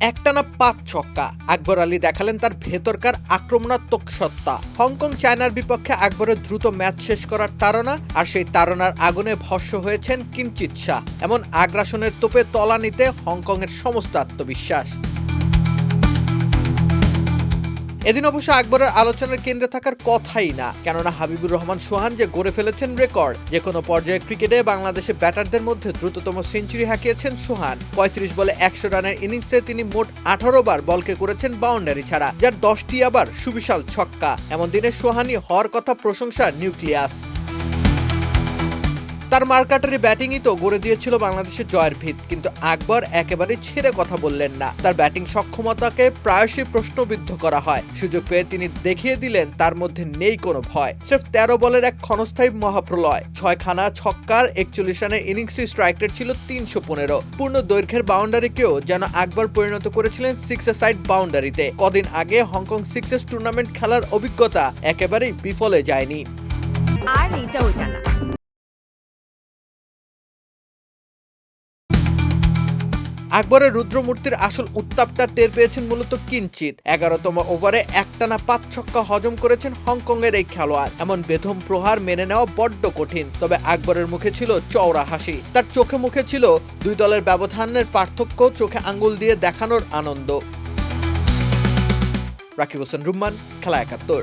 একটানা পাঁচ ছক্কা। আকবর আলী দেখালেন তার ভেতরকার আক্রমণাত্মক সত্তা। হংকং চায়নার বিপক্ষে আকবরের দ্রুত ম্যাচ শেষ করার তাড়না আর সেই তাড়নার আগুনে ভস্য হয়েছেন কিঞ্চিত শাহ। এমন আগ্রাসনের তোপে তলানিতে হংকংয়ের সমস্ত আত্মবিশ্বাস। এদিন অবশ্য আকবরের আলোচনার কেন্দ্রে থাকার কথাই না, কেননা হাবিবুর রহমান সোহান যে গড়ে ফেলেছেন রেকর্ড, যে কোনো পর্যায়ে ক্রিকেটে বাংলাদেশে ব্যাটারদের মধ্যে দ্রুততম সেঞ্চুরি হাঁকিয়েছেন সোহান। পঁয়ত্রিশ বলে একশো রানের ইনিংসে তিনি মোট আঠারো বার বলকে করেছেন বাউন্ডারি ছাড়া, যার দশটি আবার সুবিশাল ছক্কা। এমন দিনে সোহানি হওয়ার কথা প্রশংসা নিউক্লিয়াস। তার মার্কাটারি ব্যাটিংই তো গড়ে দিয়েছিল বাংলাদেশের জয়ের ভিত, কিন্তু আকবর একেবারে ছেড়ে কথা বললেন না। তার ব্যাটিং সক্ষমতাকে প্রায়শই প্রশ্নবিদ্ধ করা হয়। সুযোগ পেয়ে তিনি দেখিয়ে দিলেন তার মধ্যে নেই কোনো ভয়। স্রেফ তেরো বলের এক ক্ষণস্থায়ী মহাপ্রলয়। ছয়খানা ছক্কার একচল্লিশ রানের ইনিংসটি স্ট্রাইক রেট ছিল তিনশো পনেরো। পূর্ণ দৈর্ঘ্যের বাউন্ডারিকেও যেন আকবর পরিণত করেছিলেন সিক্স সাইড বাউন্ডারিতে কদিন আগে হংকং সিক্সেস টুর্নামেন্ট খেলার অভিজ্ঞতা একেবারেই বিফলে যায়নি। আর এইটা ওইটা না। আকবরের রুদ্রমূর্তির আসল উত্তাপটা টের পেয়েছেন মূলত কিঞ্চিত এগারোতম ওভারে একটানা পাঁচ ছক্কা হজম করেছেন হংকং এর এই খেলোয়াড়। এমন বেধম প্রহার মেনে নেওয়া বড্ড কঠিন, তবে আকবরের মুখে ছিল চওড়া হাসি। তার চোখে মুখে ছিল দুই দলের ব্যবধানের পার্থক্য, চোখে আঙ্গুল দিয়ে দেখানোর আনন্দ। রাকিব হোসেন রুম্মান, খেলা একাত্তর।